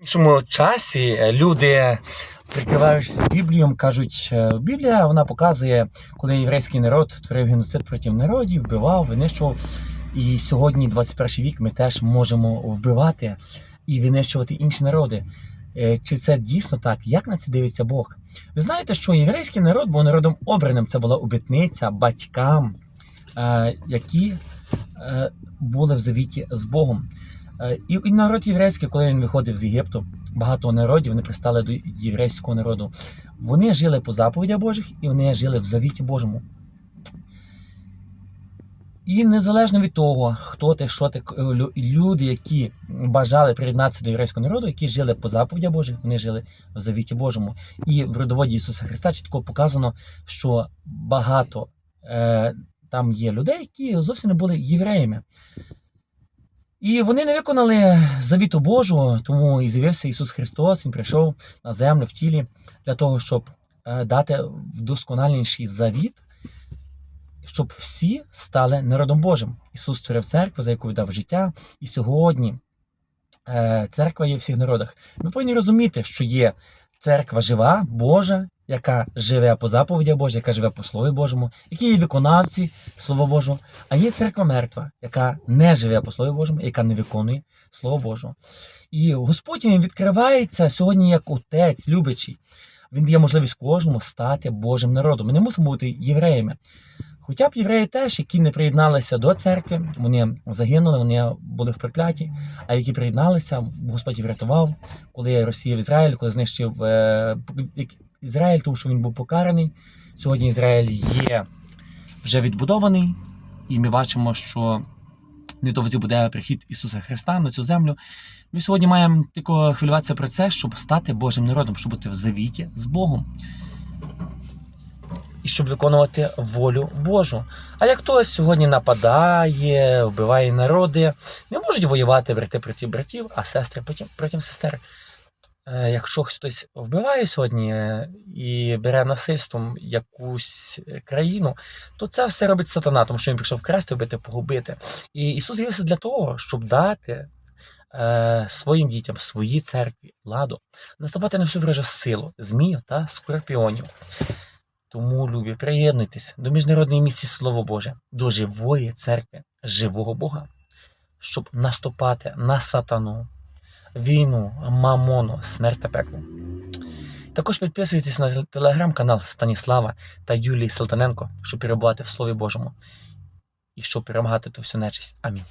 В іншому часі е, люди, прикриваючись Біблією, кажуть, е, Біблія вона показує, коли єврейський народ творив геноцид проти народів, вбивав, винищував. І сьогодні, 21 вік, ми теж можемо вбивати і винищувати інші народи. Е, Чи це дійсно так? Як на це дивиться Бог? Ви знаєте, що єврейський народ був народом обраним. Це була обітниця батькам, е, які е, були в завіті з Богом. Е, І і народ єврейський, коли він виходив з Єгипту, багато народів вони пристали до єврейського народу. Вони жили по заповідях Божих і вони жили в завіті Божому. І незалежно від того, хто ти, що ти, люди, які бажали приєднатися до єврейського народу, які жили по заповідях Божих, вони жили в завіті Божому. І в родоводі Ісуса Христа чітко показано, що багато е, там є людей, які зовсім не були євреями. І вони не виконали завіту Божу, тому і з'явився Ісус Христос, Він прийшов на землю в тілі для того, щоб е, дати вдосконаленіший завіт, щоб всі стали народом Божим. Ісус створив церкву, за яку віддав життя, і сьогодні е, церква є в всіх народах. Ми повинні розуміти, що є церква жива, Божа, яка живе по заповідях Божій, яка живе по Слові Божому, які є виконавці Слова Божого, а є церква мертва, яка не живе по Слові Божому, яка не виконує Слово Божого. І Господь він відкривається сьогодні як отець, любячий. Він дає можливість кожному стати Божим народом. Ми не мусимо бути євреями. Хоча б євреї теж, які не приєдналися до церкви, вони загинули, вони були в прокляті, а які приєдналися, Господь їх врятував, коли Росія в Ізраїль, коли знищив е, Ізраїль, тому що він був покараний. Сьогодні Ізраїль є вже відбудований, і ми бачимо, що недовзі буде прихід Ісуса Христа на цю землю. Ми сьогодні маємо тільки хвилюватися про це, щоб стати Божим народом, щоб бути в завіті з Богом. І щоб виконувати волю Божу. А як хтось сьогодні нападає, вбиває народи, не можуть воювати брати проти братів, а сестри проти, проти сестер. Е, Якщо хтось вбиває сьогодні е, і бере насильством якусь е, країну, то це все робить сатана, тому що він прийшов красти, вбити, погубити. І Ісус з'явився для того, щоб дати е, своїм дітям, своїй церкві владу, наступати на всю вражу силу змію та скорпіонів. Тому, любі, приєднуйтесь до міжнародної місії Слово Боже, до живої церкви, живого Бога, щоб наступати на сатану, війну, мамону, смерть та пекло. Також підписуйтесь на телеграм-канал Станіслава та Юлії Салтаненко, щоб перебувати в Слові Божому і щоб перемагати ту всю нечисть. Амінь.